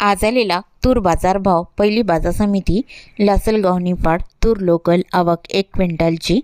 आज आलेला तूर बाजारभाव पहिली बाजार समिती लासलगाव निपाड तूर लोकल आवक एक क्विंटलची.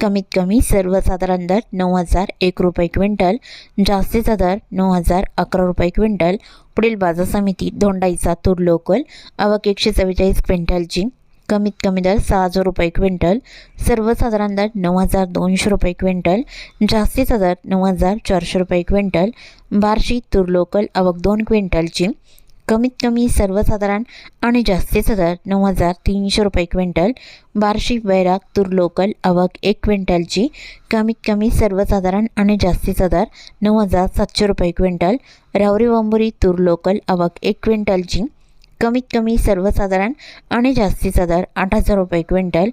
कमीत कमी सर्वसाधारण दर नऊ हजार एक रुपये क्विंटल जास्तीचा दर नऊ हजार अकरा रुपये क्विंटल. पुढील बाजार समिती धोंडाईचा तूर लोकल आवक एकशे चव्वेचाळीस क्विंटलची. कमीत कमी दर सहा हजार रुपये क्विंटल सर्वसाधारण दर नऊ हजार दोनशे रुपये क्विंटल जास्तीचा दर नऊ हजार चारशे रुपये क्विंटल. बार्शी तूर लोकल आवक दोन क्विंटलची. कमीत कमी सर्वसाधारण आणि जास्तीत दर नऊ हजार तीनशे रुपये क्विंटल बार्शी बैराग तूर लोकल आवक एक क्विंटलची कमीत कमी सर्वसाधारण आणि जास्तीचा दर नऊ हजार सातशे रुपये क्विंटल रावरी वंबुरी तूर लोकल आवक एक क्विंटलची कमीत कमी सर्वसाधारण आणि जास्तीचा दर आठ हजार रुपये क्विंटल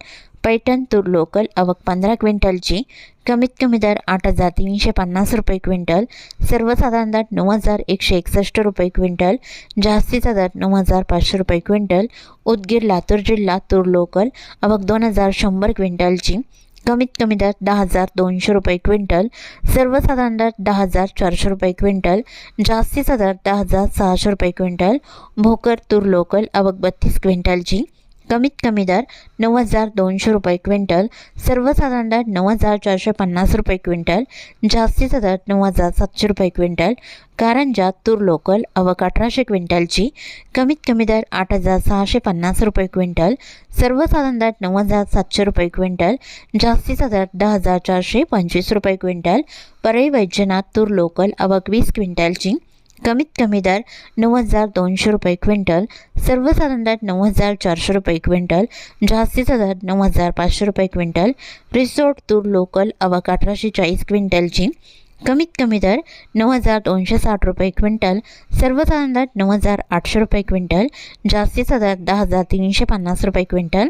पैठण तूर लोकल आवक पंधरा क्विंटलची कमीत कमी दर आठ हजार तीनशे पन्नास रुपये क्विंटल सर्वसाधारण दर नऊ हजार एकशे एकसष्ट रुपये क्विंटल जास्तीचा दर नऊ हजार पाचशे रुपये क्विंटल उदगीर लातूर जिल्हा तूर लोकल आवक दोन हजार शंभर क्विंटलची कमीत कमी दर दहा हजार दोनशे रुपये क्विंटल सर्वसाधारण दर दहा हजार चारशे रुपये क्विंटल जास्तीचा दर दहा हजार सहाशे रुपये क्विंटल भोकर तूर लोकल आवक बत्तीस क्विंटलची कमीत कमी दर नऊ हजार दोनशे रुपये क्विंटल सर्वसाधारण दर नऊ हजार चारशे पन्नास रुपये क्विंटल जास्तीचा दर नऊ हजार सातशे रुपये क्विंटल कारंजा तूर लोकल अवक अठराशे क्विंटलची कमीत कमी दर आठ हजार सहाशे पन्नास रुपये क्विंटल सर्वसाधारण दर नऊ हजार सातशे रुपये क्विंटल जास्तीचा दर दहा हजार चारशे पंचवीस रुपये क्विंटल परळी वैद्यनाथ तूर लोकल अवक वीस क्विंटलची कमीत कमी दर नऊ हजार दोनशे रुपये क्विंटल सर्वसाधारण दर नऊ हजार चारशे रुपये क्विंटल जास्तीचा दर नऊ हजार पाचशे रुपये क्विंटल रिसोर्ट तूर लोकल अवाक अठराशे चाळीस क्विंटलची कमीत कमी दर नऊ हजार दोनशे साठ रुपये क्विंटल सर्वसाधारण दर नऊ हजार आठशे रुपये क्विंटल जास्तीचा दर दहा हजार तीनशे पन्नास रुपये क्विंटल.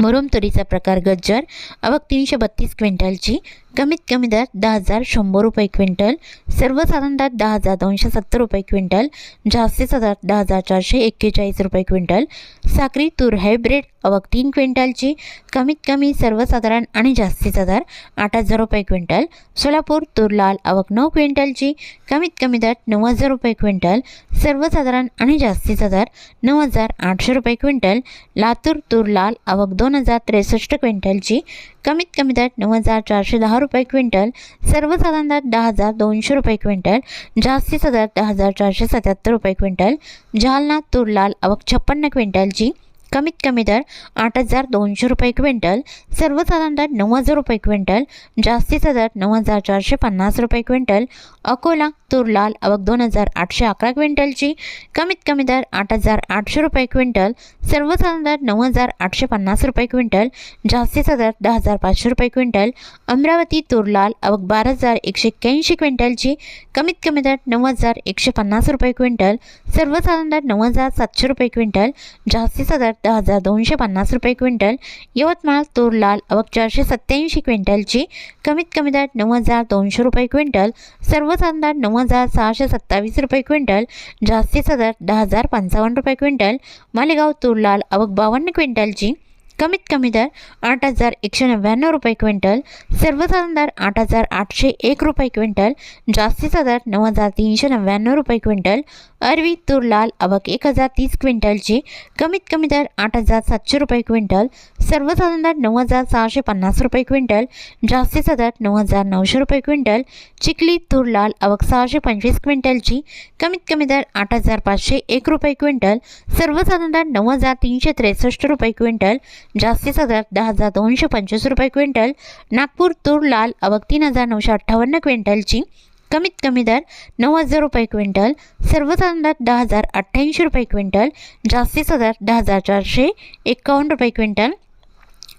मुरुम तुरीचा प्रकार गज्जर अवक तीनशे बत्तीस क्विंटलची कमीत कमी दर दहा हजार शंभर रुपये क्विंटल सर्वसाधारण दर दहा हजार दोनशे सत्तर रुपये क्विंटल जास्तीचा दर दहा हजार चारशे एक्केचाळीस रुपये क्विंटल. साखरी तूर हायब्रिड अवक तीन क्विंटलची कमीत कमी सर्वसाधारण आणि जास्तीचा दर आठ हजार रुपये क्विंटल. सोलापूर तूर लाल आवक नऊ क्विंटलची कमीत कमी दर नऊ हजार रुपये क्विंटल. सर्वसाधारण आणि जास्तीचा दर नऊ हजार आठशे रुपये क्विंटल. लातूर तूर लाल आवक दोन हजार त्रेसष्ट क्विंटलची कमीत कमी दर नऊ हजार चारशे दहा रुपये क्विंटल सर्वसाधारण दर दहा हजार दोनशे रुपये क्विंटल जास्तीचा दर दहा हजार चारशे सत्याहत्तर रुपये क्विंटल जालना तुरलाल अवक आवक छप्पन्न क्विंटलची कमीत कमी दर आठ हजार दोनशे रुपये क्विंटल सर्वसाधारण दर नऊ हजार रुपये क्विंटल जास्तीचा दर नऊ हजार चारशे पन्नास रुपये क्विंटल अकोला तूर लाल आवक दोन हजार आठशे अकरा क्विंटलची. कमीत कमी दर आठ हजार आठशे रुपये क्विंटल. सर्वसाधारण दर नऊ हजार आठशे पन्नास रुपये क्विंटल. जास्तीचा दर दहा हजार पाचशे रुपये क्विंटल. अमरावती तूर लाल आवक बारा हजार एकशे एक्क्याऐंशी क्विंटलची. कमीत कमी दर नऊ हजार एकशे पन्नास रुपये क्विंटल. सर्वसाधारण दर नऊ हजार सातशे रुपये क्विंटल. जास्तीचा दर दहा हजार दोनशे पन्नास रुपये क्विंटल. यवतमाळ तूर लाल आवक चारशे सत्त्याऐंशी क्विंटलची. कमीत कमी दर नऊ हजार दोनशे रुपये क्विंटल. सर्वसाधारण दर नऊ हजार सहाशे सत्तावीस रुपये क्विंटल जास्तीचा दर दहा हजार पंचावन्न रुपये क्विंटल मालेगाव तूर लाल बावन्न क्विंटलची कमीत कमी दर आठ हजार एकशे नव्याण्णव रुपये क्विंटल सर्वसाधारण दर आठ हजार आठशे एक रुपये क्विंटल जास्तीचा दर नऊ हजार तीनशे नव्याण्णव रुपये क्विंटल अरवी तूर लाल अबक एक हजार तीस क्विंटलची कमीत कमी दर आठ हजार सातशे रुपये क्विंटल सर्वसाधारण दर नऊ हजार सहाशे पन्नास रुपये क्विंटल जास्तीचा दर नऊ हजार नऊशे रुपये क्विंटल चिखली तूर लाल आवक सहाशे पंचवीस क्विंटलची कमीत कमी दर आठ हजार पाचशे एक रुपये क्विंटल सर्वसाधारण दर नऊ हजार तीनशे त्रेसष्ट रुपये क्विंटल जास्तीचा दर दहा हजार दोनशे पंचवीस रुपये क्विंटल नागपूर तूर लाल आवक तीन हजार नऊशे अठ्ठावन्न क्विंटलची कमीत कमी दर नऊ हजार रुपये क्विंटल सर्वसाधारण दर दहा हजार अठ्ठ्याऐंशी रुपये क्विंटल जास्तीचा दर दहा हजार चारशे एकावन्न रुपये क्विंटल.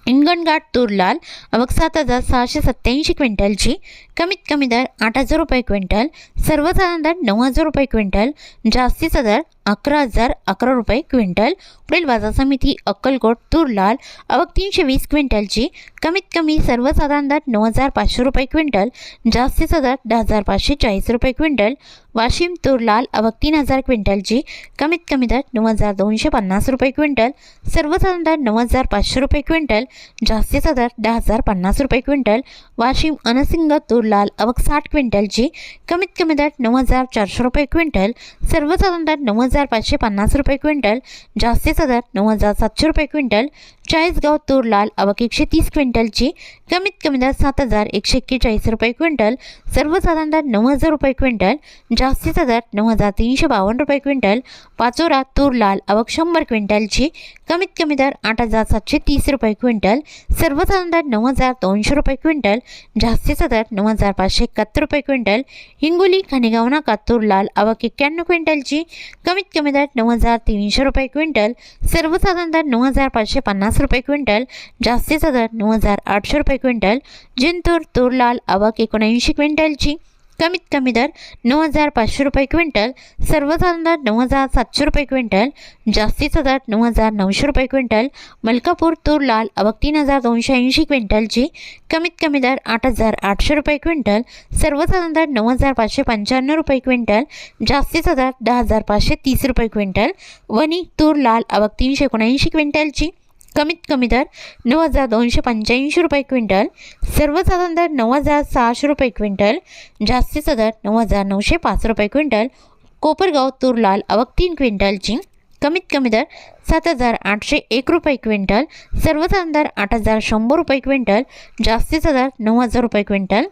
हिंगणघाट तूर लाल अवघ सात हजार सहाशे सत्त्याऐंशी क्विंटलची कमीत कमी दर आठ हजार रुपये क्विंटल सर्वसाधारण दर नऊ हजार रुपये क्विंटल जास्तीचा दर अकरा हजार अकरा रुपये क्विंटल. पुढील बाजार समिती अक्कलकोट तूर लाल आवक तीनशे वीस क्विंटलची. कमीत कमी सर्वसाधारण दर नऊ हजार पाचशे रुपये क्विंटल. जास्तीचा दर दहा हजार पाचशे चाळीस रुपये क्विंटल. वाशिम तूर लाल आवक तीन हजार क्विंटलची. कमीत कमी दर नऊ हजार दोनशे पन्नास रुपये क्विंटल. सर्वसाधारण दर नऊ हजार पाचशे रुपये क्विंटल. जास्तीचा दर दहा हजार पन्नास रुपये क्विंटल. वाशिम अनसिंग तूर लाल आवक साठ क्विंटलची. कमीत कमी दर नऊ हजार चारशे रुपये क्विंटल. सर्वसाधारण दर नऊ हजार पाचशे पन्नास रुपये क्विंटल जास्तीचा दर नऊ हजार सातशे रुपये क्विंटल चाळीसगाव तूर लाल आवक एकशे तीस क्विंटलची कमीत कमी दर सात हजार एकशे एक्केचाळीस रुपये क्विंटल सर्वसाधारण दर नऊ हजार रुपये क्विंटल जास्तीचा दर नऊ हजार तीनशे बावन्न रुपये क्विंटल पाचोरा तूर लाल आवक शंभर क्विंटलची कमीत कमी दर आठ हजार सातशे तीस रुपये क्विंटल सर्वसाधारण दर नऊ हजार दोनशे रुपये क्विंटल जास्तीचा दर नऊ हजार पाचशे एकाहत्तर रुपये क्विंटल हिंगोली खानेगाव नाका तूर लाल आवक एक्क्याण्णव क्विंटलची कमीत कमी दर नऊ हजार तीनशे रुपये क्विंटल सर्वसाधारण दर नऊ हजार पाचशे पन्नास रुपये क्विंटल जास्तीचा दर नऊ हजार आठशे रुपये क्विंटल जिंतूर तूर लाल आवक एकोणऐंशी क्विंटलची कमीत कमी दर नऊ हजार पाचशे रुपये क्विंटल सर्वसाधारण दर नऊ हजार सातशे रुपये क्विंटल जास्तीचा दर नऊ हजार नऊशे रुपये क्विंटल मलकापूर तूर लाल अबक तीन हजार दोनशे ऐंशी क्विंटलची कमीत कमी दर आठ हजार आठशे रुपये क्विंटल सर्वसाधारण दर नऊ हजार पाचशे पंच्याण्णव रुपये क्विंटल जास्तीचा दर दहा हजार पाचशे तीस रुपये क्विंटल वणी तूर लाल अबक तीनशे एकोणऐंशी क्विंटलची कमीत कमी दर नऊ हजार दोनशे पंच्याऐंशी रुपये क्विंटल सर्वसाधारण दर नऊ हजार सहाशे रुपये क्विंटल जास्तीचा दर नऊ हजार नऊशे पाच रुपये क्विंटल कोपरगाव तूर लाल आवक तीन क्विंटलची कमीत कमी दर सात हजार आठशे एक रुपये क्विंटल सर्वसाधारण दर आठ हजार शंभर रुपये क्विंटल जास्तीचा दर नऊ हजार रुपये क्विंटल.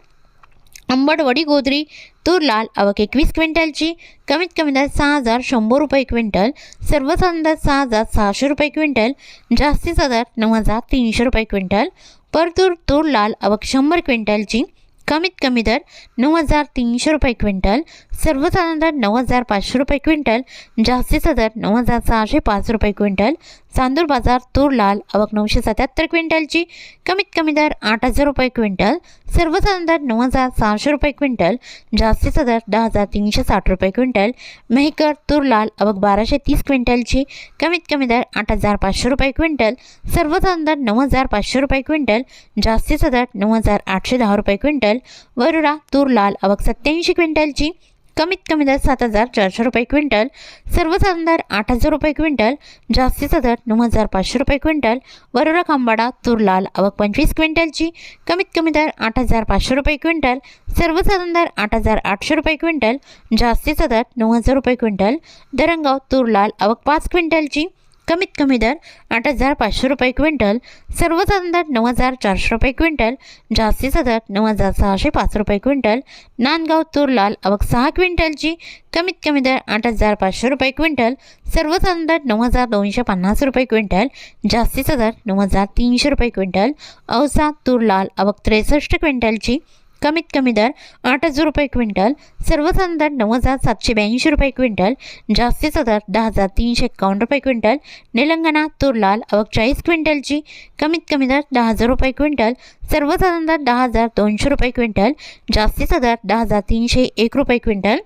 आंबडवडी गोदरी तूर लाल आवक एकवीस क्विंटलची कमीत कमी दर सहा हजार शंभर रुपये क्विंटल सर्वसाधारण दर सहा हजार सहाशे रुपये क्विंटल जास्तीचा दर नऊ हजार तीनशे रुपये क्विंटल परतूर तूर लाल आवक शंभर क्विंटलची कमीत कमी दर नऊ हजार तीनशे रुपये क्विंटल सर्वसाधारण दर नऊ हजार पाचशे रुपये क्विंटल जास्तीचा दर नऊ हजार सहाशे पाच रुपये क्विंटल चांदूर बाजार तूर लाल आवक नऊशे सत्याहत्तर क्विंटलची कमीत कमी दर आठ हजार रुपये क्विंटल सर्वसाधारण दर नऊ हजार सहाशे रुपये क्विंटल जास्तीचा दर दहा हजार तीनशे साठ रुपये क्विंटल मेहकर तूर लाल आवक बाराशे तीस क्विंटलची कमीत कमी दर आठ हजार पाचशे रुपये क्विंटल सर्वसाधारण दर नऊ हजार पाचशे रुपये क्विंटल जास्तीचा दर नऊ हजार आठशे दहा रुपये क्विंटल वरुडा तूर लाल आवक सत्याऐंशी क्विंटलची. कमीत कमी दर सात हजार चारशे रुपये क्विंटल सर्वसाधारण दर आठ हजार रुपये क्विंटल जास्तीचा दर नऊ हजार पाचशे रुपये क्विंटल वरुडा खांबाडा तूर लाल आवक पंचवीस क्विंटलची. कमीत कमी दर आठ हजार पाचशे रुपये क्विंटल सर्वसाधारण दर आठ हजार आठशे रुपये क्विंटल जास्तीचा दर नऊ हजार रुपये क्विंटल दरंगाव तूर लाल आवक पाच क्विंटलची. कमीत कमी दर आठ हजार पाचशे रुपये क्विंटल सर्वसाधारण दर नऊ हजार चारशे रुपये क्विंटल जास्तीचा दर नऊ हजार सहाशे पाच रुपये क्विंटल नांदगाव तूर लाल आवक सहा क्विंटलची कमीत कमी दर आठ हजार पाचशे रुपये क्विंटल सर्वसाधारण दर नऊ हजार दोनशे पन्नास रुपये क्विंटल जास्तीचा दर नऊ हजार तीनशे रुपये क्विंटल औसा तूर लाल आवक त्रेसष्ट क्विंटलची कमीत कमी दर आठ हजार रुपये क्विंटल सर्वसाधारण दर नऊ हजार सातशे ब्याऐंशी रुपये क्विंटल जास्तीचा दर दहा हजार तीनशे एकावन्न रुपये क्विंटल निलंगणा तुरलाल लाल चाळीस क्विंटलची कमीत कमी दर दहा हजार रुपये क्विंटल सर्वसाधारण दर दहा हजार दोनशे रुपये क्विंटल जास्तीचा दर दहा हजार तीनशे एक रुपये क्विंटल.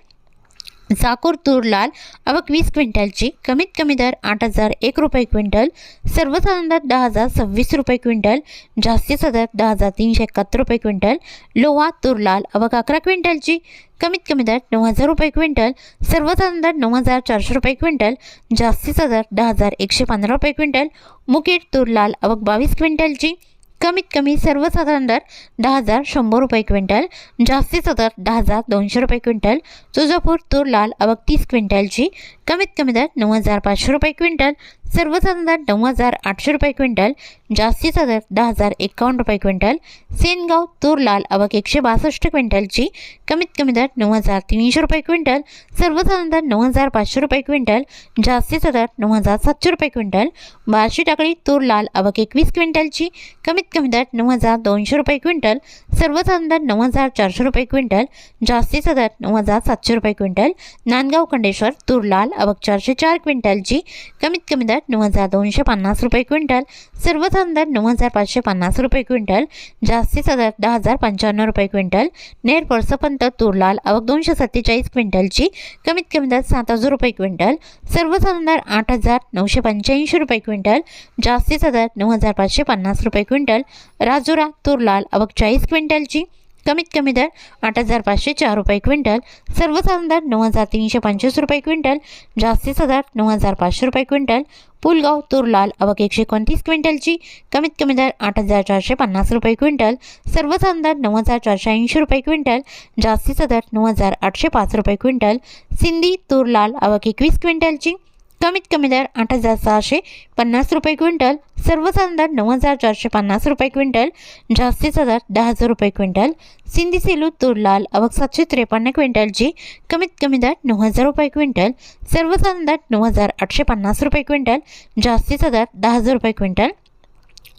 जाकूर तूर लाल. आवक वीस क्विंटलची. कमीत कमी दर आठ हजार एक रुपये क्विंटल. सर्वसाधारण दर दहा हजार सव्वीस रुपये क्विंटल. जास्तीचा दर दहा हजार तीनशे एकाहत्तर रुपये क्विंटल. लोहा तूर लाल. आवक अकरा क्विंटलची. कमीत कमी दर नऊ हजार रुपये क्विंटल. सर्वसाधारण दर नऊ हजार चारशे रुपये क्विंटल. जास्तीचा दर दहा हजार एकशे पंधरा रुपये क्विंटल. मुकेट तूर लाल. आवक बावीस क्विंटलची. कमीत कमी सर्वसाधारण दर दहा हजार शंभर रुपये क्विंटल जास्तीचा दर दहा हजार दोनशे रुपये क्विंटल तुळजापूर तूर लाल आवक तीस क्विंटलची कमीत कमी दर नऊ हजार पाचशे रुपये क्विंटल सर्वसाधारण दर नऊ हजार आठशे रुपये क्विंटल जास्तीचा दर दहा हजार एकावन्न रुपये क्विंटल सेनगाव तूर लाल आवक एकशे बासष्ट क्विंटलची कमीत कमी दर नऊ हजार तीनशे रुपये क्विंटल सर्वसाधारण दर नऊ हजार पाचशे रुपये क्विंटल जास्तीचा दर नऊ हजार सातशे रुपये क्विंटल बार्शी टाकळी तूर लाल आवक एकवीस क्विंटलची कमीत कमी दर नऊ हजार दोनशे रुपये क्विंटल सर्वसाधारण दर नऊ हजार चारशे रुपये क्विंटल जास्तीचा दर नऊ हजार सातशे रुपये क्विंटल नांदगाव खंडेश्वर तूर लाल चारशे चार क्विंटलची कमीत कमी दर नऊ हजार दोनशे पन्नास रुपये क्विंटल सर्वसाधारण दर नऊ हजार पाचशे पन्नास रुपये क्विंटल जास्तीचा दर दहा हजार पंच्याण्णव रुपये क्विंटल नेर परसपंत तुरलाल अवक दोनशे सत्तेचाळीस क्विंटलची कमीत कमी दर सात हजार रुपये क्विंटल सर्वसाधारण दर आठ हजार नऊशे पंच्याऐंशी रुपये क्विंटल जास्तीचा दर नऊ हजार पाचशे पन्नास रुपये क्विंटल राजुरा तुरलाल अवघ चाळीस क्विंटलची. कमीत कमी दर आठ हजार पाचशे चार रुपये क्विंटल. सर्वसाधारण दर नऊ हजार तीनशे पंचवीस रुपये क्विंटल. जास्तीचा दर नऊ हजार पाचशे रुपये क्विंटल. पुलगाव तुरलाल अवघ एकशे एकोणतीस क्विंटलची. कमीत कमी दर आठ हजार चारशे पन्नास रुपये क्विंटल. सर्वसाधारण दर नऊ हजार चारशे ऐंशी रुपये क्विंटल. जास्तीचा दर नऊ हजार आठशे पाच रुपये क्विंटल. सिंधी तुरलाल अवघ एकवीस क्विंटलची. कमीत कमी दर आठ हजार सहाशे पन्नास रुपये क्विंटल सर्वसाधारण दर नऊ हजार चारशे पन्नास रुपये क्विंटल जास्तीचा दर दहा हजार रुपये क्विंटल. सिंधी सेलू तुरलाल अवक सातशे त्रेपन्न क्विंटलची कमीत कमी दर नऊ हजार रुपये क्विंटल सर्वसाधारण दर नऊ हजार आठशे पन्नास रुपये क्विंटल जास्तीचा दर दहा हजार रुपये क्विंटल.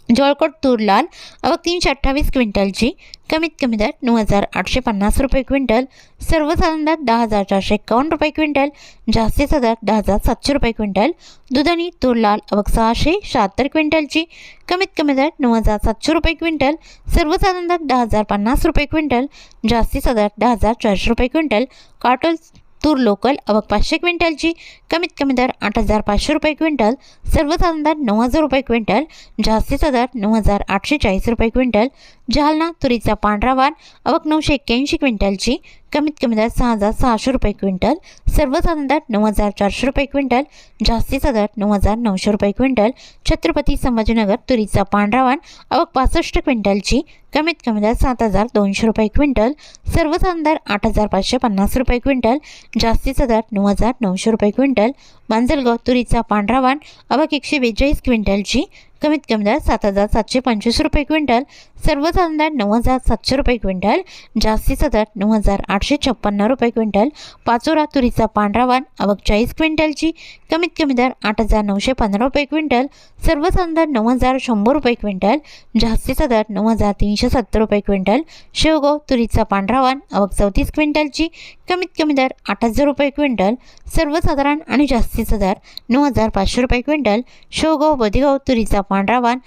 जळकोट तूर लाल आवक तीनशे अठ्ठावीस क्विंटलची कमीत कमी दर नऊ हजार आठशे पन्नास रुपये क्विंटल सर्वसाधारण दर दहा हजार चारशे एकावन्न रुपये क्विंटल जास्तीचा दर दहा हजार सातशे रुपये क्विंटल दुधनी तूर लाल अवघ सहाशे शहात्तर क्विंटलची कमीत कमी दर नऊ हजार सातशे रुपये क्विंटल सर्वसाधारण दर दहा हजार पन्नास रुपये क्विंटल जास्तीचा दर दहा हजार चारशे रुपये क्विंटल काटोल तूर लोकल आवक पाचशे क्विंटलची. कमीत कमी दर आठ हजार पाचशे रुपये क्विंटल. सर्वसाधारण दर नऊ हजार रुपये क्विंटल. जास्तीचा दर नऊ हजार आठशे चाळीस रुपये क्विंटल. जालना तुरीचा पांढरा वाण आवक नऊशे एक्क्याऐंशी क्विंटलची कमीत कमी दर सहा हजार सहाशे रुपये क्विंटल सर्वसाधारण दर नऊ हजार चारशे रुपये क्विंटल जास्तीचा दर नऊ हजार नऊशे रुपये क्विंटल छत्रपती संभाजीनगर तुरीचा पांढरा वाण आवक पासष्ट क्विंटलची कमीत कमी दर सात हजार दोनशे रुपये क्विंटल सर्वसाधारण दर आठ हजार पाचशे पन्नास रुपये क्विंटल जास्तीचा दर नऊ हजार नऊशे रुपये क्विंटल मांजलगाव तुरीचा पांढरा वाण आवक एकशे बेचाळीस क्विंटलची कमीत कमी दर सात हजार सातशे पंचवीस रुपये क्विंटल सर्वसाधारण दर नऊ हजार सातशे रुपये क्विंटल जास्तीचा दर नऊ हजार आठशे छप्पन्न रुपये क्विंटल पाचोरा तुरीचा पांढरा वाण आवक चाळीस क्विंटलची कमीत कमी दर आठ हजार नऊशे पंधरा रुपये क्विंटल सर्वसाधारण दर नऊ हजार शंभर रुपये क्विंटल जास्तीचा दर नऊ हजार तीनशे सत्तर रुपये क्विंटल शेवगाव तुरीचा पांढरा वाण आवक चौतीस क्विंटलची कमीत कमी दर आठ हजार रुपये क्विंटल सर्वसाधारण आणि जास्तीचा दर नऊ हजार पाचशे रुपये क्विंटल शेवगाव बदिगाव तुरीचा पांढरा वाण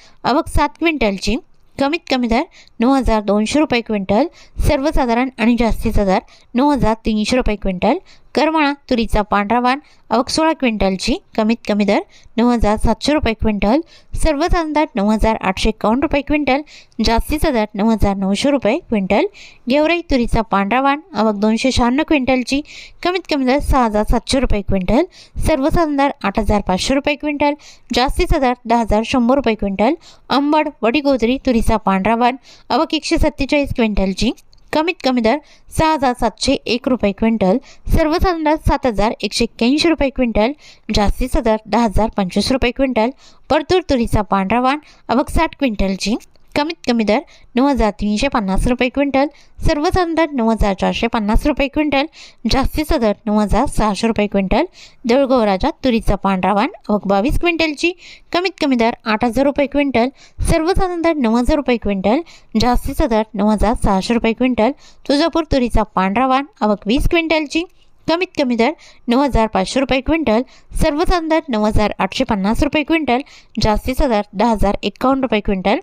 सात क्विंटलची कमीत कमी दर नऊ हजार दोनशे रुपये क्विंटल सर्वसाधारण आणि जास्तीचा दर नऊ हजार तीनशे रुपये क्विंटल करमाळा तुरीचा पांढरा वाण अवघ सोळा क्विंटलची कमीत कमी दर नऊ हजार सातशे रुपये क्विंटल. सर्वसाधारण दर नऊ हजार आठशे एकावन्न रुपये क्विंटल. जास्तीचा दर नऊ हजार नऊशे रुपये क्विंटल. गेवराई तुरीचा पांढरा वाण अवघ दोनशे शहाण्णव क्विंटलची कमीत कमी दर सहा हजार सातशे रुपये क्विंटल. सर्वसाधारण दर आठ हजार पाचशे रुपये क्विंटल. जास्तीचा दर दहा हजार शंभर रुपये क्विंटल. अंबड वडीगोदरी तुरीचा पांढरा वाण अवक एकशे सत्तेचाळीस क्विंटलची कमीत कमी दर सहा हजार सातशे एक रुपये क्विंटल सर्वसाधारण दर सात हजार एकशे एक्क्याऐंशी रुपये क्विंटल जास्तीचा दर दहा हजार पंचवीस रुपये क्विंटल परतूर तुरीचा पांढरा वाण अवघ साठ क्विंटलची कमीत कमी दर नऊ हजार तीनशे पन्नास रुपये क्विंटल सर्वसाधारण दर नऊ हजार चारशे पन्नास रुपये क्विंटल जास्तीचा दर नऊ हजार सहाशे रुपये क्विंटल देऊळगाव तुरीचा पांढरा वाण अवक बावीस क्विंटलची कमीत कमी दर आठ हजार रुपये क्विंटल सर्वसाधारण दर नऊ हजार रुपये क्विंटल जास्तीचा दर नऊ हजार सहाशे रुपये क्विंटल तुळजापूर तुरीचा पांढरा वाण आवक वीस क्विंटलची कमीत कमी दर नऊ हजार पाचशे रुपये क्विंटल सर्वसाधारण दर नऊ हजार आठशे पन्नास रुपये क्विंटल जास्तीचा दर दहा हजार एकावन्न रुपये क्विंटल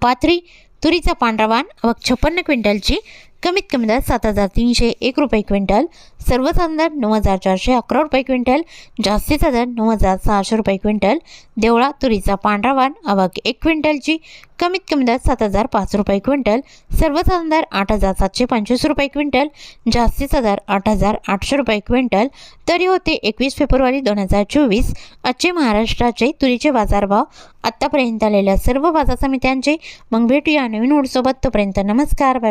पाथरी तुरीचा पांढरा वाण व छप्पन्न क्विंटलची कमीत कमी दर सात हजार तीनशे एक रुपये क्विंटल. सर्वसाधारण दर नऊ हजार चारशे अकरा रुपये क्विंटल. जास्तीचा दर नऊ हजार सहाशे रुपये क्विंटल. देवळा तुरीचा पांढरा वाण अवाक एक क्विंटलची. कमीत कमी दर सात हजार पाच रुपये क्विंटल. सर्वसाधारण दर आठ हजार सातशे पंचवीस रुपये क्विंटल. जास्तीचा दर आठ हजार आठशे रुपये क्विंटल. तरी होते एकवीस फेब्रुवारी दोन हजार चोवीस. आजचे महाराष्ट्राचे तुरीचे बाजारभाव आत्तापर्यंत आलेल्या सर्व बाजार समित्यांचे. मग भेटूया नवीन ओढसोबत तोपर्यंत नमस्कार. बाय.